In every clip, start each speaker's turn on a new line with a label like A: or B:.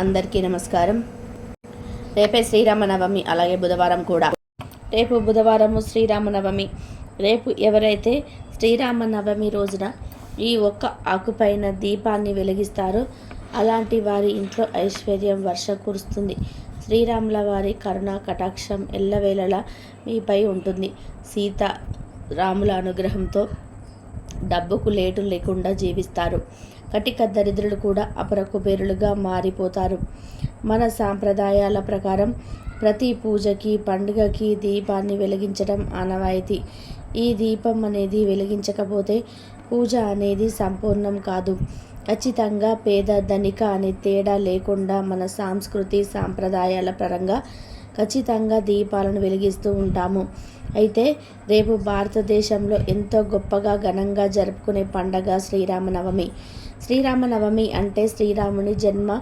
A: అందరికీ నమస్కారం. రేపే శ్రీరామనవమి అలాగే బుధవారం కూడా. రేపు బుధవారము శ్రీరామనవమి. రేపు ఎవరైతే శ్రీరామనవమి రోజున ఈ ఒక్క ఆకుపైన దీపాన్ని వెలిగిస్తారో అలాంటి వారి ఇంట్లో ఐశ్వర్యం వర్ష కురుస్తుంది శ్రీరాముల వారి కరుణ కటాక్షం ఎల్లవేళలా మీపై ఉంటుంది. సీత రాముల అనుగ్రహంతో డబ్బుకు లేటు లేకుండా జీవిస్తారు. కటిక దరిద్రులు కూడా అపర కుబేరులుగా మారిపోతారు. మన సాంప్రదాయాల ప్రకారం ప్రతి పూజకి పండుగకి దీపాన్ని వెలిగించడం ఆనవాయితీ. ఈ దీపం అనేది వెలిగించకపోతే పూజ అనేది సంపూర్ణం కాదు. ఖచ్చితంగా పేద ధనిక అనే తేడా లేకుండా మన సాంస్కృతి సాంప్రదాయాల పరంగా ఖచ్చితంగా దీపాలను వెలిగిస్తూ ఉంటాము. అయితే రేపు భారతదేశంలో ఎంతో గొప్పగా ఘనంగా జరుపుకునే పండగ శ్రీరామనవమి. శ్రీరామనవమి అంటే శ్రీరాముని జన్మ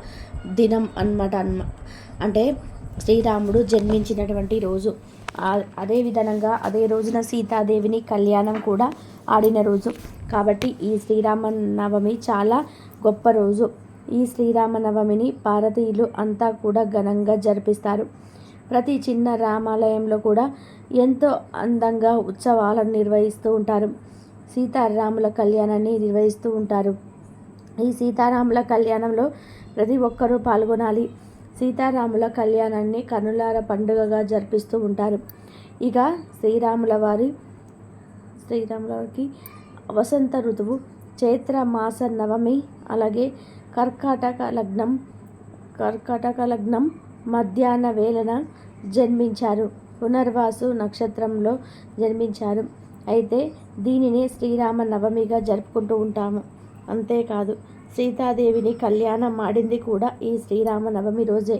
A: దినం అన్నమాట అన్మ అంటే శ్రీరాముడు జన్మించినటువంటి రోజు. అదే విధంగా అదే రోజున సీతాదేవిని కళ్యాణం కూడా ఆడిన రోజు. కాబట్టి ఈ శ్రీరామనవమి చాలా గొప్ప రోజు. ఈ శ్రీరామనవమిని భారతీయులు అంతా కూడా ఘనంగా జరిపిస్తారు. ప్రతి చిన్న రామాలయంలో కూడా ఎంతో అందంగా ఉత్సవాలను నిర్వహిస్తూ ఉంటారు. సీతారాముల కళ్యాణాన్ని నిర్వహిస్తూ ఉంటారు. ఈ సీతారాముల కళ్యాణంలో ప్రతి ఒక్కరూ పాల్గొనాలి. సీతారాముల కళ్యాణాన్ని కనులార పండుగగా జరిపిస్తూ ఉంటారు. ఇక శ్రీరాముల వారి శ్రీరాముల వారికి వసంత ఋతువు చైత్ర మాస నవమి అలాగే కర్కాటక లగ్నం కర్కాటక లగ్నం మధ్యాహ్న వేళన జన్మించారు. పునర్వాసు నక్షత్రంలో జన్మించారు. అయితే దీనిని శ్రీరామ నవమిగా జరుపుకుంటూ ఉంటాము. అంతేకాదు సీతాదేవిని కళ్యాణం మాడింది కూడా ఈ శ్రీరామ నవమి రోజే.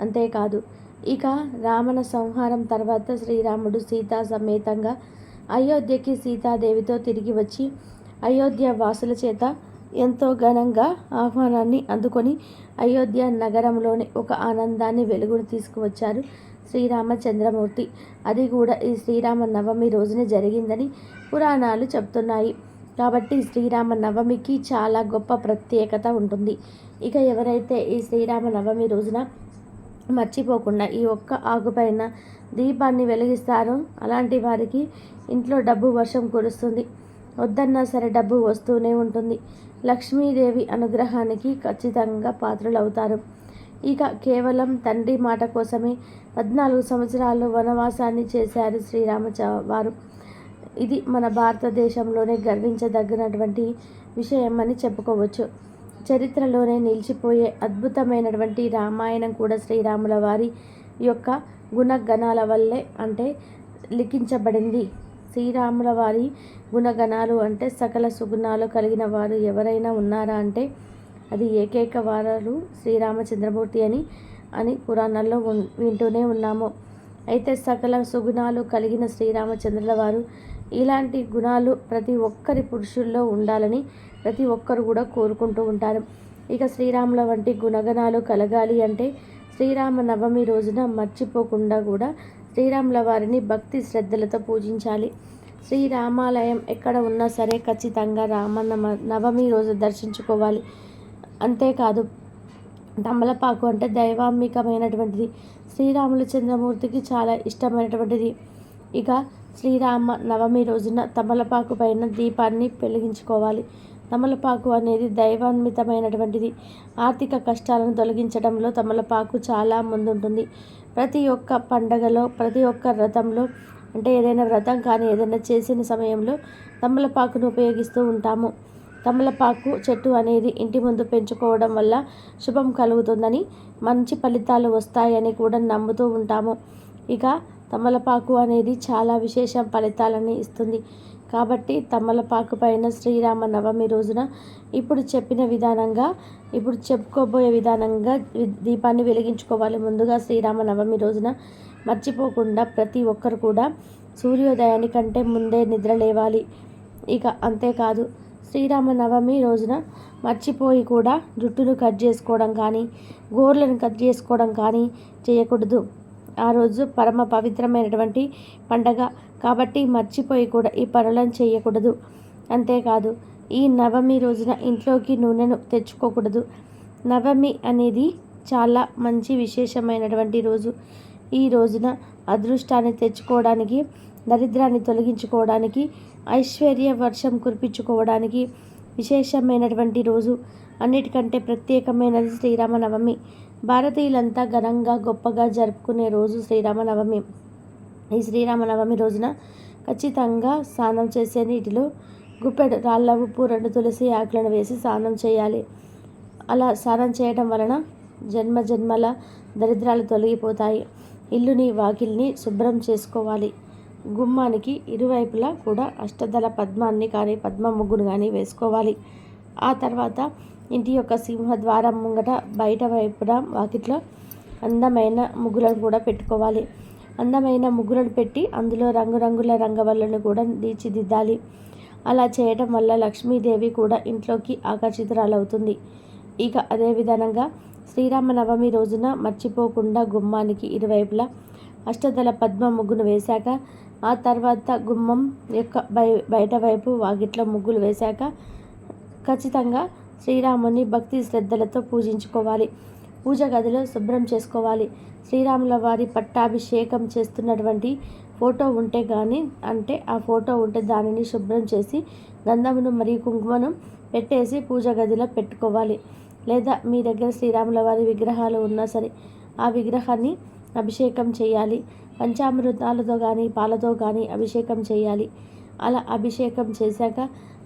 A: అంతేకాదు ఇక రావణ సంహారం తర్వాత శ్రీరాముడు సీతా సమేతంగా అయోధ్యకి సీతాదేవితో తిరిగి వచ్చి అయోధ్య వాసుల చేత ఎంతో ఘనంగా ఆహ్వానాన్ని అందుకొని అయోధ్య నగరంలోని ఒక ఆనందాన్ని వెలుగును తీసుకువచ్చారు శ్రీరామచంద్రమూర్తి. అది కూడా ఈ శ్రీరామ నవమి రోజున జరిగిందని పురాణాలు చెప్తున్నాయి కాబట్టి శ్రీరామ నవమికి చాలా గొప్ప ప్రత్యేకత ఉంటుంది. ఇక ఎవరైతే ఈ శ్రీరామ నవమి రోజున మర్చిపోకుండా ఈ ఒక్క ఆకుపైన దీపాన్ని వెలిగిస్తారో అలాంటి వారికి ఇంట్లో డబ్బు వర్షం కురుస్తుంది. వద్దన్నా సరే డబ్బు వస్తూనే ఉంటుంది. లక్ష్మీదేవి అనుగ్రహానికి ఖచ్చితంగా పాత్రలవుతారు. ఇక కేవలం తండ్రి మాట కోసమే పద్నాలుగు సంవత్సరాలు వనవాసాన్ని చేశారు శ్రీరామ వారు ఇది మన భారతదేశంలోనే గర్వించదగినటువంటి విషయం అని చెప్పుకోవచ్చు. చరిత్రలోనే నిలిచిపోయే అద్భుతమైనటువంటి రామాయణం కూడా శ్రీరాముల వారి యొక్క గుణగణాల వల్లే అంటే లిఖించబడింది. శ్రీరాముల వారి గుణగణాలు అంటే సకల సుగుణాలు కలిగిన వారు ఎవరైనా ఉన్నారా అంటే అది ఏకైక వారు శ్రీరామచంద్రమూర్తి అని అని పురాణాల్లో వింటూనే ఉన్నాము. అయితే సకల సుగుణాలు కలిగిన శ్రీరామచంద్రుల వారు ఇలాంటి గుణాలు ప్రతి ఒక్కరి పురుషుల్లో ఉండాలని ప్రతి ఒక్కరు కూడా కోరుకుంటూ ఉంటారు. ఇక శ్రీరాముల వంటి గుణగణాలు కలగాలి అంటే శ్రీరామ నవమి రోజున మర్చిపోకుండా కూడా శ్రీరాముల వారిని భక్తి శ్రద్ధలతో పూజించాలి. శ్రీరామాలయం ఎక్కడ ఉన్నా సరే ఖచ్చితంగా రామ నవమి రోజు దర్శించుకోవాలి. అంతేకాదు తమలపాకు అంటే దైవాంమికమైనటువంటిది శ్రీరాములు చంద్రమూర్తికి చాలా ఇష్టమైనటువంటిది. ఇక శ్రీరామ నవమి రోజున తమలపాకు పైన దీపాన్ని వెలిగించుకోవాలి. తమలపాకు అనేది దైవాన్వితమైనటువంటిది. ఆర్థిక కష్టాలను తొలగించడంలో తమలపాకు చాలా ముందుంటుంది. ప్రతి ఒక్క పండగలో ప్రతి ఒక్క వ్రతంలో అంటే ఏదైనా వ్రతం కానీ ఏదైనా చేసిన సమయంలో తమలపాకును ఉపయోగిస్తూ ఉంటాము. తమలపాకు చెట్టు అనేది ఇంటి ముందు పెంచుకోవడం వల్ల శుభం కలుగుతుందని మంచి ఫలితాలు వస్తాయని కూడా నమ్ముతూ ఉంటాము. ఇక తమలపాకు అనేది చాలా విశేష ఫలితాలని ఇస్తుంది. కాబట్టి తమలపాకు పైన శ్రీరామ నవమి రోజున ఇప్పుడు చెప్పిన విధానంగా ఇప్పుడు చెప్పుకోబోయే విధానంగా దీపాన్ని వెలిగించుకోవాలి. ముందుగా శ్రీరామ నవమి రోజున మర్చిపోకుండా ప్రతి ఒక్కరు కూడా సూర్యోదయానికంటే ముందే నిద్ర లేవాలి. ఇక అంతేకాదు శ్రీరామ నవమి రోజున మర్చిపోయి కూడా జుట్టును కట్ చేసుకోవడం కానీ గోర్లను కట్ చేసుకోవడం కానీ చేయకూడదు. ఆ రోజు పరమ పవిత్రమైనటువంటి పండగ. కాబట్టి మర్చిపోయి కూడా ఈ పనులను చేయకూడదు. అంతేకాదు ఈ నవమి రోజున ఇంట్లోకి నూనెను తెచ్చుకోకూడదు. నవమి అనేది చాలా మంచి విశేషమైనటువంటి రోజు. ఈ రోజున అదృష్టాన్ని తెచ్చుకోవడానికి దరిద్రాన్ని తొలగించుకోవడానికి ఐశ్వర్య వర్షం కురిపించుకోవడానికి విశేషమైనటువంటి రోజు. అన్నిటికంటే ప్రత్యేకమైనది శ్రీరామనవమి. భారతీయులంతా ఘనంగా గొప్పగా జరుపుకునే రోజు శ్రీరామనవమి. ఈ శ్రీరామనవమి రోజున ఖచ్చితంగా స్నానం చేసే నీటిలో గుప్పెడు రాళ్ళ ఉప్పు రెండు తులసి ఆకులను వేసి స్నానం చేయాలి. అలా స్నానం చేయడం వలన జన్మ జన్మల దరిద్రాలు తొలగిపోతాయి. ఇల్లుని వాకిల్ని శుభ్రం చేసుకోవాలి. గుమ్మానికి ఇరువైపులా కూడా అష్టదళ పద్మాన్ని కానీ పద్మ ముగ్గును కానీ వేసుకోవాలి. ఆ తర్వాత ఇంటి యొక్క సింహద్వారం ముంగట బయట వైపున వాకిట్లో అందమైన ముగ్గులను కూడా పెట్టుకోవాలి. అందమైన ముగ్గులను పెట్టి అందులో రంగురంగుల రంగవల్లను కూడా తీర్చిదిద్దాలి. అలా చేయటం వల్ల లక్ష్మీదేవి కూడా ఇంట్లోకి ఆకర్షితురాలవుతుంది. ఇక అదే విధంగా శ్రీరామనవమి రోజున మర్చిపోకుండా గుమ్మానికి ఇరువైపులా అష్టదళ పద్మ ముగ్గును వేశాక ఆ తర్వాత గుమ్మం యొక్క బయ బయట వైపు వాకిట్లో ముగ్గులు వేశాక ఖచ్చితంగా శ్రీరాముని భక్తి శ్రద్ధలతో పూజించుకోవాలి. పూజ గదిలో శుభ్రం చేసుకోవాలి. శ్రీరాముల వారి పట్టాభిషేకం చేస్తున్నటువంటి ఫోటో ఉంటే కానీ అంటే ఆ ఫోటో ఉంటే దానిని శుభ్రం చేసి గంధమును మరియు కుంకుమను పెట్టేసి పూజ గదిలో పెట్టుకోవాలి. లేదా మీ దగ్గర శ్రీరాముల వారి విగ్రహాలు ఉన్నా సరే ఆ విగ్రహాన్ని అభిషేకం చేయాలి. పంచామృతాలతో కానీ పాలతో కానీ అభిషేకం చేయాలి. అలా అభిషేకం చేశాక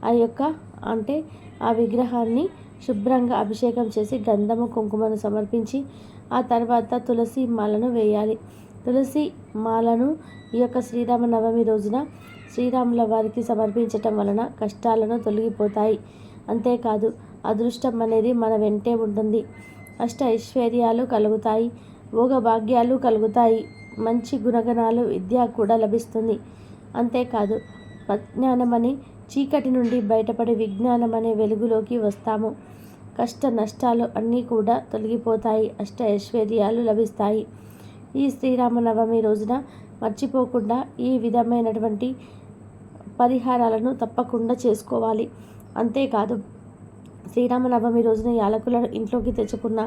A: ఆ యొక్క అంటే ఆ విగ్రహాన్ని శుభ్రంగా అభిషేకం చేసి గంధము కుంకుమను సమర్పించి ఆ తర్వాత తులసి మాలను వేయాలి. తులసి మాలను ఈ యొక్క శ్రీరామనవమి రోజున శ్రీరాముల వారికి సమర్పించటం వలన కష్టాలను తొలగిపోతాయి. అంతేకాదు అదృష్టం అనేది మన వెంటే ఉంటుంది. అష్ట ఐశ్వర్యాలు కలుగుతాయి భోగ భాగ్యాలు కలుగుతాయి మంచి గుణగణాలు విద్య కూడా లభిస్తుంది. అంతేకాదు ప్రజ్ఞానమని చీకటి నుండి బయటపడి విజ్ఞానం అనే వెలుగులోకి వస్తాము. కష్ట నష్టాలు అన్నీ కూడా తొలగిపోతాయి. అష్ట ఐశ్వర్యాలు లభిస్తాయి. ఈ శ్రీరామనవమి రోజున మర్చిపోకుండా ఈ విధమైనటువంటి పరిహారాలను తప్పకుండా చేసుకోవాలి. అంతేకాదు శ్రీరామనవమి రోజున యాలకులను ఇంట్లోకి తెచ్చుకున్న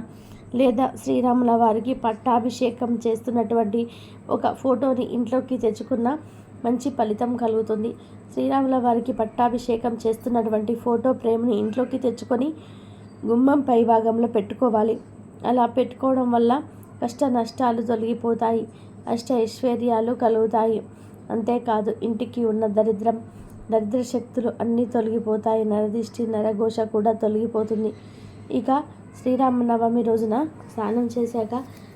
A: లేదా శ్రీరాముల వారికి పట్టాభిషేకం చేస్తున్నటువంటి ఒక ఫోటోని ఇంట్లోకి తెచ్చుకున్న మంచి ఫలితం కలుగుతుంది. శ్రీరాముల వారికి పట్టాభిషేకం చేస్తున్నటువంటి ఫోటో ప్రేమని ఇంట్లోకి తెచ్చుకొని గుమ్మం పై భాగంలో పెట్టుకోవాలి. అలా పెట్టుకోవడం వల్ల కష్ట నష్టాలు తొలగిపోతాయి. అష్ట ఐశ్వర్యాలు కలుగుతాయి. అంతేకాదు ఇంటికి ఉన్న దరిద్రం దరిద్ర శక్తులు అన్నీ తొలగిపోతాయి. నరదిష్టి నరఘోష కూడా తొలగిపోతుంది. ఇక శ్రీరామనవమి రోజున స్నానం చేశాక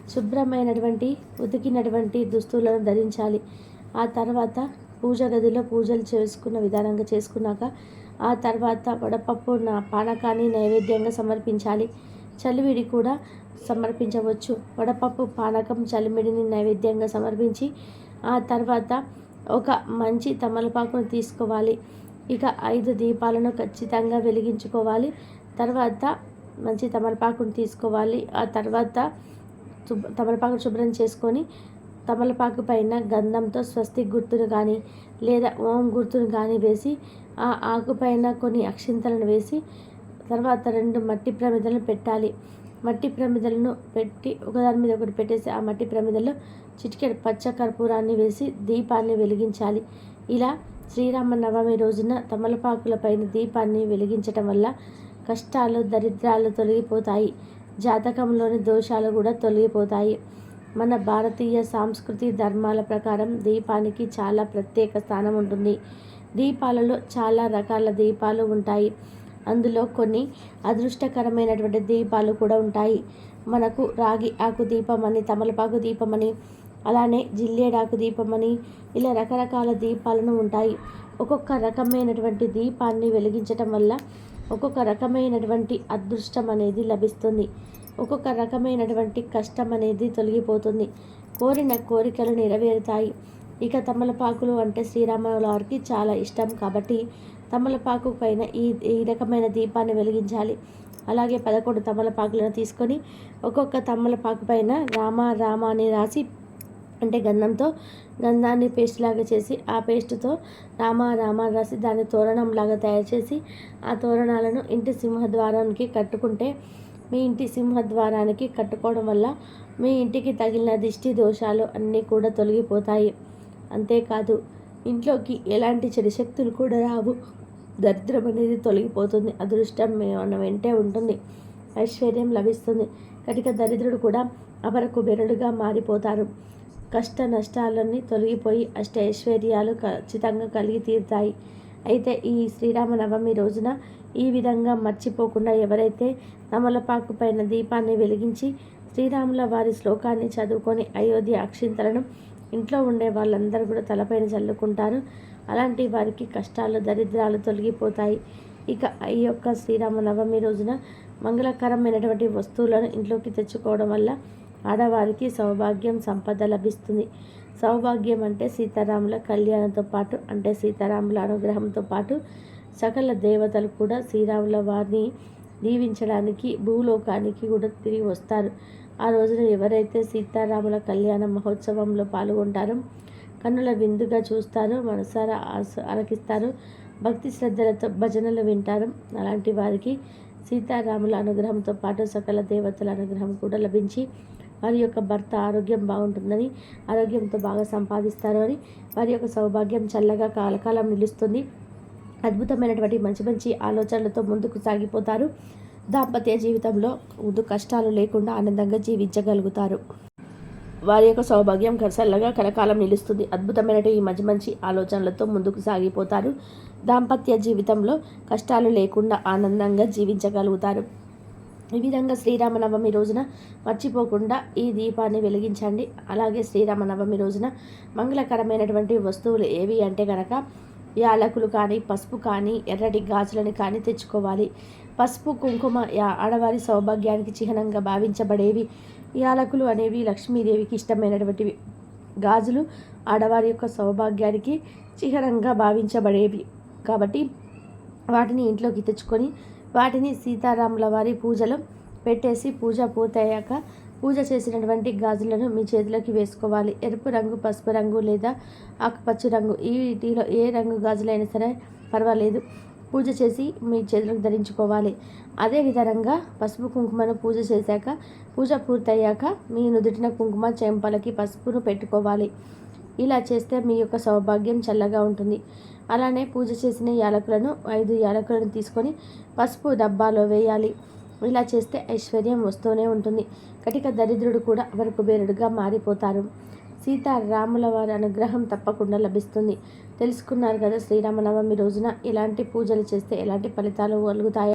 A: శుభ్రమైనటువంటి ఉతికినటువంటి దుస్తులను ధరించాలి. ఆ తర్వాత పూజ గదిలో పూజలు చేసుకున్న విధానంగా చేసుకున్నాక ఆ తర్వాత వడపప్పు నా పానకాన్ని నైవేద్యంగా సమర్పించాలి. చలివిడి కూడా సమర్పించవచ్చు. వడపప్పు పానకం చలిమిడిని నైవేద్యంగా సమర్పించి ఆ తర్వాత ఒక మంచి తమలపాకును తీసుకోవాలి. ఇక ఐదు దీపాలను ఖచ్చితంగా వెలిగించుకోవాలి. తర్వాత మంచి తమలపాకును తీసుకోవాలి. ఆ తర్వాత తమలపాకు శుభ్రం చేసుకొని తమలపాకు పైన గంధంతో స్వస్తి గుర్తును కానీ లేదా ఓం గుర్తును కానీ వేసి ఆ ఆకుపైన కొన్ని అక్షింతలను వేసి తర్వాత రెండు మట్టి ప్రమిదలను పెట్టాలి. మట్టి ప్రమిదలను పెట్టి ఒకదాని మీద ఒకటి పెట్టేసి ఆ మట్టి ప్రమిదల్లో చిటికెడు పచ్చ కర్పూరాన్ని వేసి దీపాన్ని వెలిగించాలి. ఇలా శ్రీరామనవమి రోజున తమలపాకులపైన దీపాన్ని వెలిగించటం వల్ల కష్టాలు దరిద్రాలు తొలగిపోతాయి. జాతకంలోని దోషాలు కూడా తొలగిపోతాయి. మన భారతీయ సాంస్కృతి ధర్మాల ప్రకారం దీపానికి చాలా ప్రత్యేక స్థానం ఉంటుంది. దీపాలలో చాలా రకాల దీపాలు ఉంటాయి. అందులో కొన్ని అదృష్టకరమైనటువంటి దీపాలు కూడా ఉంటాయి. మనకు రాగి ఆకు దీపం అని తమలపాకు దీపం అని అలానే జిల్లేడాకు దీపం అని ఇలా రకరకాల దీపాలను ఉంటాయి. ఒక్కొక్క రకమైనటువంటి దీపాన్ని వెలిగించటం వల్ల ఒక్కొక్క రకమైనటువంటి అదృష్టం అనేది లభిస్తుంది. ఒక్కొక్క రకమైనటువంటి కష్టం అనేది తొలగిపోతుంది. కోరిన కోరికలు నెరవేరుతాయి. ఇక తమలపాకులు అంటే శ్రీరాముల వారికి చాలా ఇష్టం కాబట్టి తమలపాకు పైన ఈ ఈ రకమైన దీపాన్ని వెలిగించాలి. అలాగే పదకొండు తమలపాకులను తీసుకొని ఒక్కొక్క తమలపాకు పైన రామ రామ అని రాసి అంటే గంధంతో గంధాన్ని పేస్ట్ లాగా చేసి ఆ పేస్ట్తో రామ రామ రాసి దాన్ని తోరణం లాగా తయారు చేసి ఆ తోరణాలను ఇంటి సింహద్వారానికి కట్టుకుంటే మీ ఇంటి సింహద్వారానికి కట్టుకోవడం వల్ల మీ ఇంటికి తగిలిన దిష్టి దోషాలు అన్నీ కూడా తొలగిపోతాయి. అంతేకాదు ఇంట్లోకి ఎలాంటి చెడు శక్తులు కూడా రావు. దరిద్రం అనేది తొలగిపోతుంది. అదృష్టం మన వెంటే ఉంటుంది. ఐశ్వర్యం లభిస్తుంది. కటిక దరిద్రుడు కూడా అవరకు బెరడుగా మారిపోతారు. కష్ట నష్టాలన్నీ తొలగిపోయి అష్ట ఐశ్వర్యాలు ఖచ్చితంగా కలిగి తీరుతాయి. అయితే ఈ శ్రీరామనవమి రోజున ఈ విధంగా మర్చిపోకుండా ఎవరైతే నమలపాకు పైన దీపాన్ని వెలిగించి శ్రీరాముల వారి శ్లోకాన్ని చదువుకొని అయోధ్య అక్షింతలను ఇంట్లో ఉండే వాళ్ళందరూ కూడా తలపైన చల్లుకుంటారు. అలాంటి వారికి కష్టాలు దరిద్రాలు తొలగిపోతాయి. ఇక ఈ యొక్క శ్రీరామనవమి రోజున మంగళకరమైనటువంటి వస్తువులను ఇంట్లోకి తెచ్చుకోవడం వల్ల ఆడవారికి సౌభాగ్యం సంపద లభిస్తుంది. సౌభాగ్యం అంటే సీతారాముల కళ్యాణంతో పాటు అంటే సీతారాముల అనుగ్రహంతో పాటు సకల దేవతలు కూడా శ్రీరాముల వారిని దీవించడానికి భూలోకానికి కూడా తిరిగి వస్తారు. ఆ రోజున ఎవరైతే సీతారాముల కళ్యాణ మహోత్సవంలో పాల్గొంటారో కన్నుల విందుగా చూస్తారో మనసారా ఆలకిస్తారు భక్తి శ్రద్ధలతో భజనలు వింటారు. అలాంటి వారికి సీతారాముల అనుగ్రహంతో పాటు సకల దేవతల అనుగ్రహం కూడా లభించి వారి యొక్క భర్త ఆరోగ్యం బాగుంటుందని ఆరోగ్యంతో బాగా సంపాదిస్తారు అని వారి యొక్క సౌభాగ్యం చల్లగా కాలకాలం నిలుస్తుంది. అద్భుతమైనటువంటి మంచి మంచి ఆలోచనలతో ముందుకు సాగిపోతారు. దాంపత్య జీవితంలో ముందు కష్టాలు లేకుండా ఆనందంగా జీవించగలుగుతారు. వారి యొక్క సౌభాగ్యం చల్లగా కలకాలం నిలుస్తుంది. అద్భుతమైన ఈ మంచి మంచి ఆలోచనలతో ముందుకు సాగిపోతారు. దాంపత్య జీవితంలో కష్టాలు లేకుండా ఆనందంగా జీవించగలుగుతారు. ఈ విధంగా శ్రీరామనవమి రోజున మర్చిపోకుండా ఈ దీపాన్ని వెలిగించండి. అలాగే శ్రీరామనవమి రోజున మంగళకరమైనటువంటి వస్తువులు ఏవి అంటే కనుక యాలకులు కానీ పసుపు కానీ ఎర్రటి గాజులను కానీ తెచ్చుకోవాలి. పసుపు కుంకుమ ఆడవారి సౌభాగ్యానికి చిహ్నంగా భావించబడేవి. యాలకులు అనేవి లక్ష్మీదేవికి ఇష్టమైనటువంటివి. గాజులు ఆడవారి యొక్క సౌభాగ్యానికి చిహ్నంగా భావించబడేవి. కాబట్టి వాటిని ఇంట్లోకి తెచ్చుకొని వాటిని సీతారాముల వారి పూజలో పెట్టేసి పూజ పూర్తయ్యాక పూజ చేసినటువంటి గాజులను మీ చేతిలోకి వేసుకోవాలి. ఎరుపు రంగు పసుపు రంగు లేదా ఆకుపచ్చ రంగు. ఈ వీటిలో ఏ రంగు గాజులైనా సరే పర్వాలేదు. పూజ చేసి మీ చేతులకు ధరించుకోవాలి. అదే విధంగా పసుపు కుంకుమను పూజ చేశాక పూజ పూర్తయ్యాక మీ నుదుటిన కుంకుమ చెంపలకి పసుపును పెట్టుకోవాలి. ఇలా చేస్తే మీ యొక్క సౌభాగ్యం చల్లగా ఉంటుంది. అలానే పూజ చేసిన యాలకులను ఐదు యాలకులను తీసుకొని పసుపు డబ్బాలో వేయాలి. ఇలా చేస్తే ఐశ్వర్యం వస్తూనే ఉంటుంది. కటిక దరిద్రుడు కూడా వరకు బేరుడుగా మారిపోతారు. సీతారాముల వారి అనుగ్రహం తప్పకుండా లభిస్తుంది. తెలుసుకున్నారు కదా శ్రీరామనవమి రోజున ఎలాంటి పూజలు చేస్తే ఎలాంటి ఫలితాలు కలుగుతాయో.